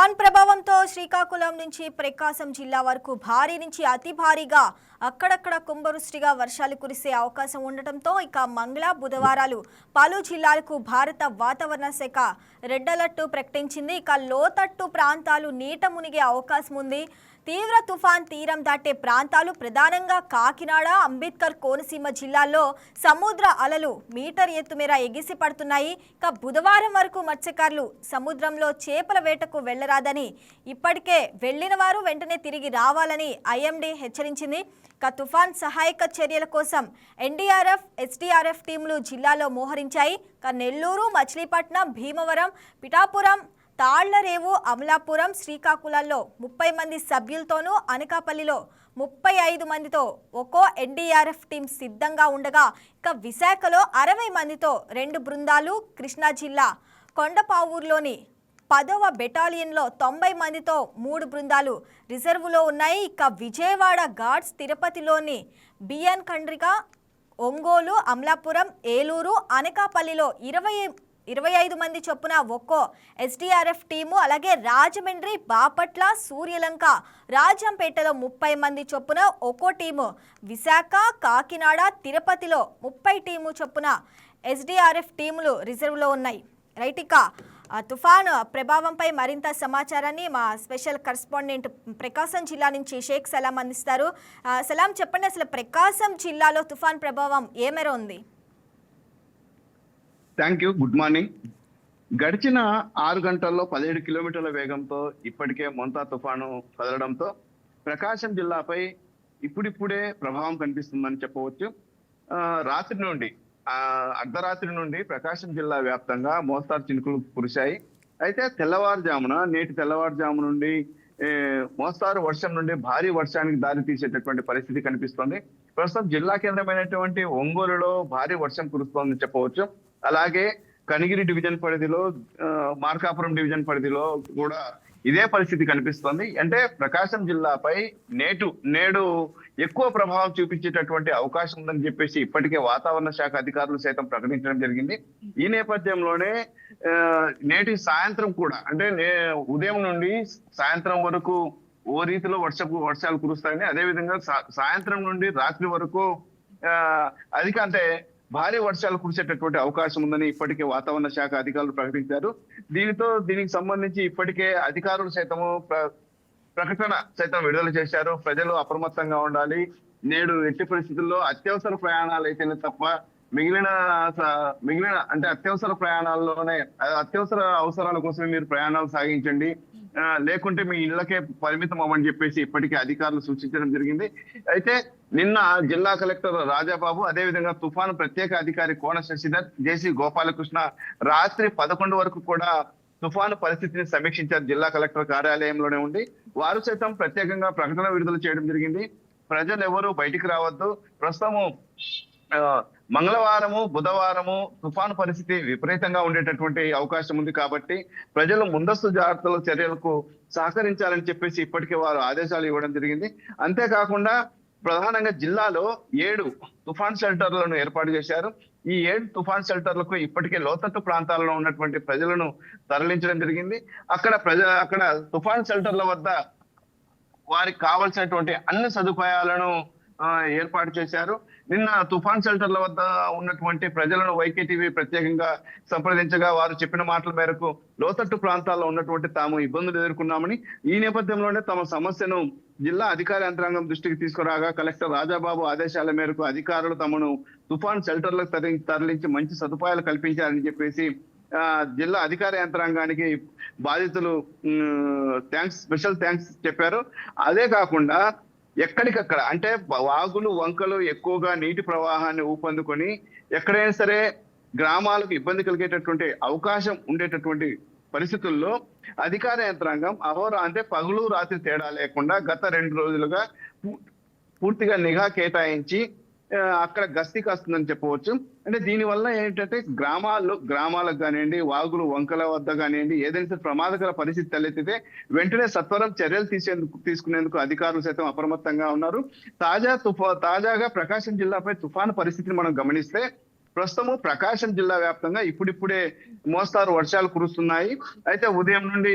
తుఫాన్ ప్రభావంతో శ్రీకాకుళం నుంచి ప్రకాశం జిల్లా వరకు భారీ నుంచి అతి భారీగా అక్కడక్కడ కుంభవృష్టిగా వర్షాలు కురిసే అవకాశం ఉండటంతో ఇక మంగళ బుధవారాలు పలు జిల్లాలకు భారత వాతావరణ శాఖ రెడ్ అలర్ట్ ప్రకటించింది. ఇక లోతట్టు ప్రాంతాలు నీట మునిగే అవకాశం ఉంది. తీవ్ర తుఫాన్ తీరం దాటే ప్రాంతాలు ప్రధానంగా కాకినాడ అంబేద్కర్ కోనసీమ జిల్లాల్లో సముద్ర అలలు మీటర్ ఎత్తు మేర ఎగిసి పడుతున్నాయి. ఇక బుధవారం వరకు మత్స్యకారులు సముద్రంలో చేపల వేటకు వెళ్ళరాదని ఇప్పటికే వెళ్ళిన వారు వెంటనే తిరిగి రావాలని ఐఎండీ హెచ్చరించింది. ఇక తుఫాన్ సహాయక చర్యల కోసం ఎన్డీఆర్ఎఫ్ ఎస్డీఆర్ఎఫ్ టీంలు జిల్లాలో మోహరించాయి. ఇక నెల్లూరు మచిలీపట్నం భీమవరం పిఠాపురం తాళ్ళరేవు అమలాపురం శ్రీకాకుళంలో ముప్పై మంది సభ్యులతోనూ అనకాపల్లిలో ముప్పై ఐదు మందితో ఒక్కో ఎన్డీఆర్ఎఫ్ టీం సిద్ధంగా ఉండగా ఇక విశాఖలో అరవై మందితో రెండు బృందాలు కృష్ణా జిల్లా కొండపావూరులోని పదవ బెటాలియన్లో తొంభై మందితో మూడు బృందాలు రిజర్వులో ఉన్నాయి. ఇక విజయవాడ ఘాట్స్ తిరుపతిలోని బిఎన్ కండ్రిక ఒంగోలు అమలాపురం ఏలూరు అనకాపల్లిలో ఇరవై ఇరవై ఐదు మంది చొప్పున ఒక్కో ఎస్డీఆర్ఎఫ్ టీము అలాగే రాజమండ్రి బాపట్ల సూర్యలంక రాజంపేటలో ముప్పై మంది చొప్పున ఒక్కో టీము విశాఖ కాకినాడ తిరుపతిలో ముప్పై టీము చొప్పున ఎస్డీఆర్ఎఫ్ టీములు రిజర్వ్లో ఉన్నాయి. రైట్ ఇక తుఫాను ప్రభావంపై మరింత సమాచారాన్ని మా స్పెషల్ కరస్పాండెంట్ ప్రకాశం జిల్లా నుంచి షేక్ సలాం అందిస్తారు. సలాం చెప్పండి అసలు ప్రకాశం జిల్లాలో తుఫాన్ ప్రభావం ఏ మేర ఉంది? Thank you good morning. గడిచిన ఆరు గంటల్లో పదిహేడు కిలోమీటర్ల వేగంతో ఇప్పటికే మొంతా తుఫాను కదలడంతో ప్రకాశం జిల్లాపై ఇప్పుడిప్పుడే ప్రభావం కనిపిస్తుందని చెప్పవచ్చు. రాత్రి నుండి అర్ధరాత్రి నుండి ప్రకాశం జిల్లా వ్యాప్తంగా మోస్తారు చినుకులు కురిశాయి. అయితే తెల్లవారుజామున నేటి తెల్లవారుజాము నుండి మోస్తారు వర్షం నుండి భారీ వర్షానికి దారి తీసేటటువంటి పరిస్థితి కనిపిస్తోంది. ప్రస్తుతం జిల్లా కేంద్రమైనటువంటి ఒంగోలులో భారీ వర్షం కురుస్తోందని చెప్పవచ్చు. అలాగే కనిగిరి డివిజన్ పరిధిలో మార్కాపురం డివిజన్ పరిధిలో కూడా ఇదే పరిస్థితి కనిపిస్తోంది. అంటే ప్రకాశం జిల్లాపై నేటు నేడు ఎక్కువ ప్రభావం చూపించేటటువంటి అవకాశం ఉందని చెప్పేసి ఇప్పటికే వాతావరణ శాఖ అధికారులు సైతం ప్రకటించడం జరిగింది. ఈ నేపథ్యంలోనే నేటి సాయంత్రం కూడా అంటే నే- ఉదయం నుండి సాయంత్రం వరకు ఓ రీతిలో వర్షపు వర్షాలు కురుస్తాయని అదేవిధంగా సాయంత్రం నుండి రాత్రి వరకు అధిక అంటే భారీ వర్షాలు కురిసేటటువంటి అవకాశం ఉందని ఇప్పటికే వాతావరణ శాఖ అధికారులు ప్రకటించారు. దీనితో దీనికి సంబంధించి ఇప్పటికే అధికారులు సైతము ప్ర- ప్రకటన సైతం విడుదల చేశారు. ప్రజలు అప్రమత్తంగా ఉండాలి. నేడు ఎట్టి పరిస్థితుల్లో అత్యవసర ప్రయాణాలు అయితేనే తప్ప మిగిలిన మిగిలిన అంటే అత్యవసర ప్రయాణాల్లోనే అత్యవసర అవసరాల కోసమే మీరు ప్రయాణాలు సాగించండి. లేకుంటే మీ ఇళ్ళకే పరిమితం అవ్వని చెప్పేసి ఇప్పటికే అధికారులు సూచించడం జరిగింది. అయితే నిన్న జిల్లా కలెక్టర్ రాజాబాబు అదే విధంగా తుఫాను ప్రత్యేక అధికారి కోన శశిధర్ జేసీ గోపాలకృష్ణ రాత్రి పదకొండు వరకు కూడా తుఫాను పరిస్థితిని సమీక్షించారు జిల్లా కలెక్టర్ కార్యాలయంలోనే ఉండి. వారు సైతం ప్రత్యేకంగా ప్రకటన విడుదల చేయడం జరిగింది. ప్రజలు ఎవరు బయటికి రావద్దు. ప్రస్తుతము మంగళవారము బుధవారము తుఫాను పరిస్థితి విపరీతంగా ఉండేటటువంటి అవకాశం ఉంది కాబట్టి ప్రజలు ముందస్తు జాగ్రత్తల చర్యలకు సహకరించాలని చెప్పేసి ఇప్పటికే వారు ఆదేశాలు ఇవ్వడం జరిగింది. అంతేకాకుండా ప్రధానంగా జిల్లాలో ఏడు తుఫాన్ షెల్టర్లను ఏర్పాటు చేశారు. ఈ ఏడు తుఫాన్ షెల్టర్లకు ఇప్పటికే లోతట్టు ప్రాంతాల్లో ఉన్నటువంటి ప్రజలను తరలించడం జరిగింది. అక్కడ ప్రజ అక్కడ తుఫాన్ షెల్టర్ల వద్ద వారికి కావలసినటువంటి అన్ని సదుపాయాలను ఏర్పాటు చేశారు. నిన్న తుఫాన్ షెల్టర్ల వద్ద ఉన్నటువంటి ప్రజలను వైకేటీవీ ప్రత్యేకంగా సంప్రదించగా వారు చెప్పిన మాటల మేరకు లోతట్టు ప్రాంతాల్లో ఉన్నటువంటి తాము ఇబ్బందులు ఎదుర్కొన్నామని ఈ నేపథ్యంలోనే తమ సమస్యను జిల్లా అధికార యంత్రాంగం దృష్టికి తీసుకురాగా కలెక్టర్ రాజాబాబు ఆదేశాల మేరకు అధికారులు తమను తుఫాన్ షెల్టర్లకు తరలి- తరలించి మంచి సదుపాయాలు కల్పించారని చెప్పేసి ఆ, జిల్లా అధికార యంత్రాంగానికి బాధితులు థ్యాంక్స్ స్పెషల్ థ్యాంక్స్ చెప్పారు. అదే కాకుండా ఎక్కడికక్కడ అంటే వాగులు వంకలు ఎక్కువగా నీటి ప్రవాహాన్ని ఊపందుకొని ఎక్కడైనా సరే గ్రామాలకు ఇబ్బంది కలిగేటటువంటి అవకాశం ఉండేటటువంటి పరిస్థితుల్లో అధికార యంత్రాంగం అహోరా అంటే పగులు రాత్రి తేడా లేకుండా గత రెండు రోజులుగా పూ- పూర్తిగా నిఘా కేటాయించి అక్కడ గస్తీ కాస్తుందని చెప్పవచ్చు. అంటే దీనివల్ల ఏంటంటే గ్రామాల్లో గ్రామాలకు కానివ్వండి వాగులు వంకల వద్ద కానివ్వండి ఏదైనా ప్రమాదకర పరిస్థితి తలెత్తితే వెంటనే సత్వరం చర్యలు తీసేందుకు తీసుకునేందుకు అధికారులు సైతం అప్రమత్తంగా ఉన్నారు. తాజా తుఫా తాజాగా ప్రకాశం జిల్లాపై తుఫాను పరిస్థితిని మనం గమనిస్తే ప్రస్తుతము ప్రకాశం జిల్లా వ్యాప్తంగా ఇప్పుడిప్పుడే మోస్తారు వర్షాలు కురుస్తున్నాయి. అయితే ఉదయం నుండి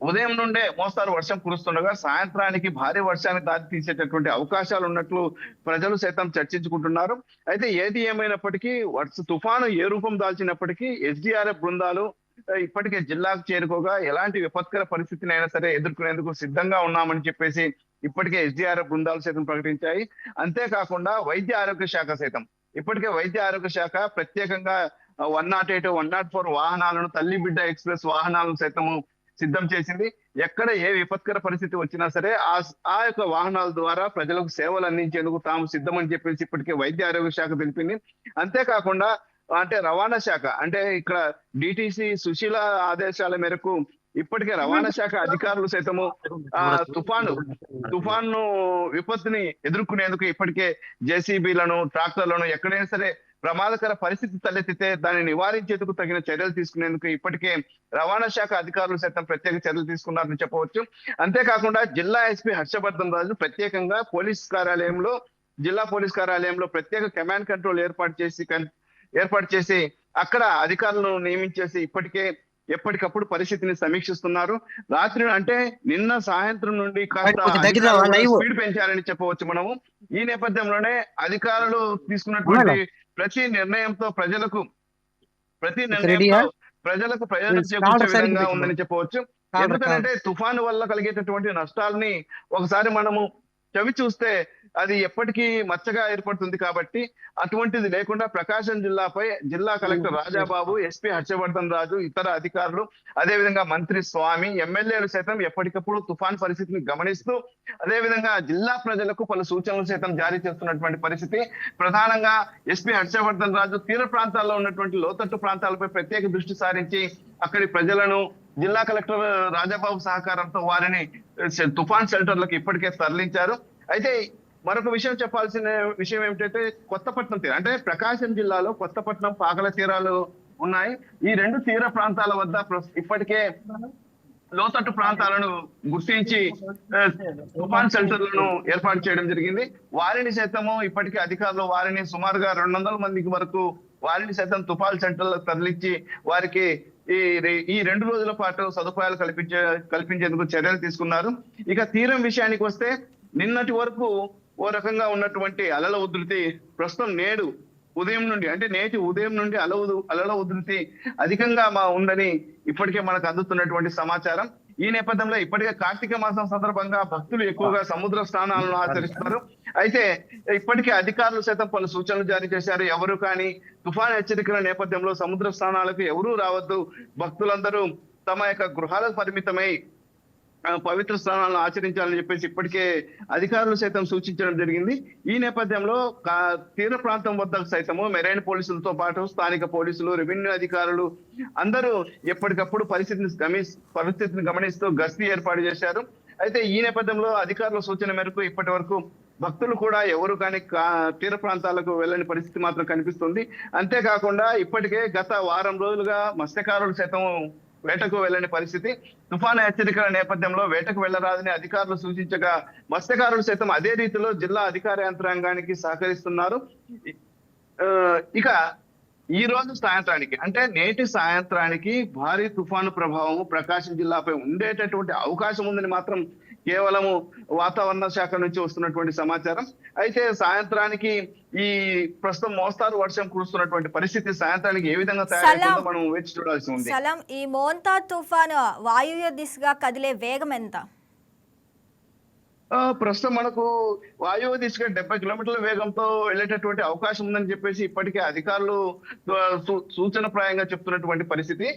ఉదయం నుండే మోస్తారు వర్షం కురుస్తుండగా సాయంత్రానికి భారీ వర్షానికి దారి తీసేటటువంటి అవకాశాలు ఉన్నట్లు ప్రజలు సైతం చర్చించుకుంటున్నారు. అయితే ఏది ఏమైనప్పటికీ వర్ష తుఫాను ఏ రూపం దాల్చినప్పటికీ ఎస్డిఆర్ఎఫ్ బృందాలు ఇప్పటికే జిల్లాకు చేరుకోగా ఎలాంటి విపత్కర పరిస్థితిని అయినా సరే ఎదుర్కొనేందుకు సిద్ధంగా ఉన్నామని చెప్పేసి ఇప్పటికే ఎస్డిఆర్ఎఫ్ బృందాలు సైతం ప్రకటించాయి. అంతేకాకుండా వైద్య ఆరోగ్య శాఖ సైతం. ఇప్పటికే వైద్య ఆరోగ్య శాఖ ప్రత్యేకంగా one nought eight one nought four వాహనాలను తల్లి బిడ్డ ఎక్స్ప్రెస్ వాహనాలను సైతము సిద్ధం చేసింది. ఎక్కడ ఏ విపత్కర పరిస్థితి వచ్చినా సరే ఆ ఆ యొక్క వాహనాల ద్వారా ప్రజలకు సేవలు అందించేందుకు తాము సిద్ధమని చెప్పేసి ఇప్పటికే వైద్య ఆరోగ్య శాఖ తెలిపింది. అంతేకాకుండా అంటే రవాణా శాఖ అంటే ఇక్కడ డిటిసి సుశీల ఆదేశాల మేరకు ఇప్పటికే రవాణా శాఖ అధికారులు సైతము ఆ తుఫాను తుఫాను విపత్తుని ఎదుర్కొనేందుకు ఇప్పటికే జేసీబీలను ట్రాక్టర్లను ఎక్కడైనా సరే ప్రమాదకర పరిస్థితి తలెత్తితే దాన్ని నివారించేందుకు తగిన చర్యలు తీసుకునేందుకు ఇప్పటికే రవాణా శాఖ అధికారులు సైతం ప్రత్యేక చర్యలు తీసుకున్నారని చెప్పవచ్చు. అంతేకాకుండా జిల్లా ఎస్పీ హర్షవర్ధన్ రాజు ప్రత్యేకంగా పోలీస్ కార్యాలయంలో జిల్లా పోలీస్ కార్యాలయంలో ప్రత్యేక కమాండ్ కంట్రోల్ ఏర్పాటు చేసి ఏర్పాటు చేసి అక్కడ అధికారులను నియమించేసి ఇప్పటికే ఎప్పటికప్పుడు పరిస్థితిని సమీక్షిస్తున్నారు. రాత్రి అంటే నిన్న సాయంత్రం నుండి. స్పీడ్ పెంచారని చెప్పవచ్చు మనము. ఈ నేపథ్యంలోనే అధికారులు తీసుకున్నటువంటి ప్రతి నిర్ణయంతో ప్రజలకు ప్రతి? నిర్ణయంతో ప్రజలకు ప్రయోజనం చేకూర్చే విధంగా. ఉందని చెప్పవచ్చు ఎందుకంటే తుఫాను వల్ల కలిగేటటువంటి నష్టాలని ఒకసారి మనము చవి చూస్తే అది ఎప్పటికీ మచ్చగా ఏర్పడుతుంది కాబట్టి అటువంటిది లేకుండా ప్రకాశం జిల్లాపై జిల్లా కలెక్టర్ రాజాబాబు ఎస్పీ హర్షవర్ధన్ రాజు ఇతర అధికారులు అదేవిధంగా మంత్రి స్వామి ఎమ్మెల్యేలు సైతం ఎప్పటికప్పుడు తుఫాన్ పరిస్థితిని గమనిస్తూ అదేవిధంగా జిల్లా ప్రజలకు పలు సూచనలు సైతం జారీ చేస్తున్నటువంటి పరిస్థితి. ప్రధానంగా ఎస్పీ హర్షవర్ధన్ రాజు తీర ప్రాంతాల్లో ఉన్నటువంటి లోతట్టు ప్రాంతాలపై ప్రత్యేక దృష్టి సారించి అక్కడి ప్రజలను జిల్లా కలెక్టర్ రాజాబాబు సహకారంతో వారిని తుఫాన్ షెల్టర్లకు ఇప్పటికే తరలించారు. అయితే మరొక విషయం చెప్పాల్సిన విషయం ఏమిటంటే కొత్తపట్నం తీరం అంటే ప్రకాశం జిల్లాలో కొత్తపట్నం పాకల తీరాలు ఉన్నాయి. ఈ రెండు తీర ప్రాంతాల వద్ద ఇప్పటికే లోతట్టు ప్రాంతాలను గుర్తించి తుఫాన్ షెల్టర్లను ఏర్పాటు చేయడం జరిగింది. వారిని సైతము ఇప్పటికే అధికారులు వారిని సుమారుగా రెండు వందల మందికి వరకు వారిని సైతం తుఫాన్ సెంటర్లకు తరలించి వారికి ఈ రె- ఈ రెండు రోజుల పాటు సదుపాయాలు కల్పించే కల్పించేందుకు చర్యలు తీసుకున్నారు. ఇక తీరం విషయానికి వస్తే నిన్నటి వరకు ఓ రకంగా ఉన్నటువంటి అలల ఉధృతి ప్రస్తుతం నేడు ఉదయం నుండి అంటే నేటి ఉదయం నుండి అలవు అలల ఉధృతి అధికంగా మా ఉందని ఇప్పటికే మనకు అందుతున్నటువంటి సమాచారం. ఈ నేపథ్యంలో ఇప్పటికే కార్తీక మాసం సందర్భంగా భక్తులు ఎక్కువగా సముద్ర స్నానాలను ఆచరిస్తున్నారు. అయితే ఇప్పటికే అధికారులు సైతం పలు సూచనలు జారీ చేశారు. ఎవరు కానీ తుఫాన్ హెచ్చరికల నేపథ్యంలో సముద్ర స్నానాలకు ఎవరూ రావద్దు. భక్తులందరూ తమ యొక్క గృహాలకు పరిమితమై పవిత్ర స్నానాలను ఆచరించాలని చెప్పేసి ఇప్పటికే అధికారులు సైతం సూచించడం జరిగింది. ఈ నేపథ్యంలో కా- తీర ప్రాంతం వద్ద సైతము మెరైన్ పోలీసులతో పాటు స్థానిక పోలీసులు రెవెన్యూ అధికారులు అందరూ ఎప్పటికప్పుడు పరిస్థితిని గమని పరిస్థితిని గమనిస్తూ గస్తీ ఏర్పాటు చేశారు. అయితే ఈ నేపథ్యంలో అధికారుల సూచన మేరకు ఇప్పటి వరకు భక్తులు కూడా ఎవరు కానీ కా- తీర ప్రాంతాలకు వెళ్ళని పరిస్థితి మాత్రం కనిపిస్తుంది. అంతేకాకుండా ఇప్పటికే గత వారం రోజులుగా మత్స్యకారులు సైతం వేటకు వెళ్ళని పరిస్థితి. తుఫాను హెచ్చరికల నేపథ్యంలో వేటకు వెళ్ళరాదని అధికారులు సూచించగా మత్స్యకారులు సైతం అదే రీతిలో జిల్లా అధికార యంత్రాంగానికి సహకరిస్తున్నారు. ఇక ఈ రోజు సాయంత్రానికి అంటే నేటి సాయంత్రానికి భారీ తుఫాను ప్రభావం ప్రకాశం జిల్లాపై ఉండేటటువంటి అవకాశం ఉందని మాత్రం కేవలము వాతావరణ శాఖ నుంచి వస్తున్నటువంటి సమాచారం. అయితే సాయంత్రానికి ఈ ప్రస్తుతం మోస్తారు వర్షం కురుస్తున్నటువంటి పరిస్థితి సాయంత్రానికి ఏ విధంగా తయారైందో సలాం. మనం వేచి చూడాల్సి ఉంది. సలం ఈ మోంతా తుఫాను వాయువ్య దిశగా కదిలే వేగం ఎంత? ప్రస్తుతం మనకు వాయువు దిశగా డెబ్బై కిలోమీటర్ల వేగంతో వెళ్ళేటటువంటి అవకాశం ఉందని చెప్పేసి ఇప్పటికే అధికారులు సూచనప్రాయంగా చెప్తున్నటువంటి పరిస్థితి.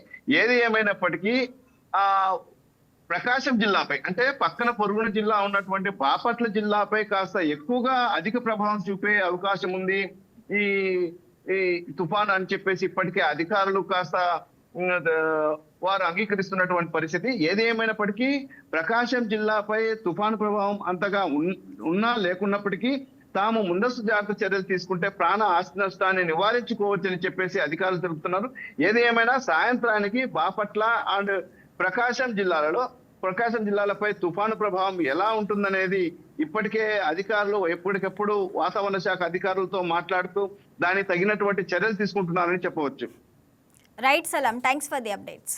ఏది ఏమైనప్పటికీ ఆ ప్రకాశం జిల్లాపై అంటే పక్కన పొరుగున జిల్లా ఉన్నటువంటి బాపట్ల జిల్లాపై కాస్త ఎక్కువగా అధిక ప్రభావం చూపే అవకాశం ఉంది. ఈ ఈ తుఫాన్ అని చెప్పేసి ఇప్పటికే అధికారులు కాస్త వారు అంగీకరిస్తున్నటువంటి పరిస్థితి. ఏది ఏమైనప్పటికీ ప్రకాశం జిల్లాపై తుఫాను ప్రభావం అంతగా ఉన్నా లేకున్నప్పటికీ తాము ముందస్తు జాగ్రత్త చర్యలు తీసుకుంటే ప్రాణ ఆస్తి నష్టాన్ని నివారించుకోవచ్చని చెప్పేసి అధికారులు తెలుపుతున్నారు. ఏది ఏమైనా సాయంత్రానికి బాపట్ల అండ్ ప్రకాశం జిల్లాలలో ప్రకాశం జిల్లాలపై తుఫాను ప్రభావం ఎలా ఉంటుందనేది ఇప్పటికే అధికారులు ఎప్పటికప్పుడు వాతావరణ శాఖ అధికారులతో మాట్లాడుతూ దానికి తగినటువంటి చర్యలు తీసుకుంటున్నారని చెప్పవచ్చు. రైట్ సలాం థ్యాంక్స్ ఫర్ ది అప్డేట్స్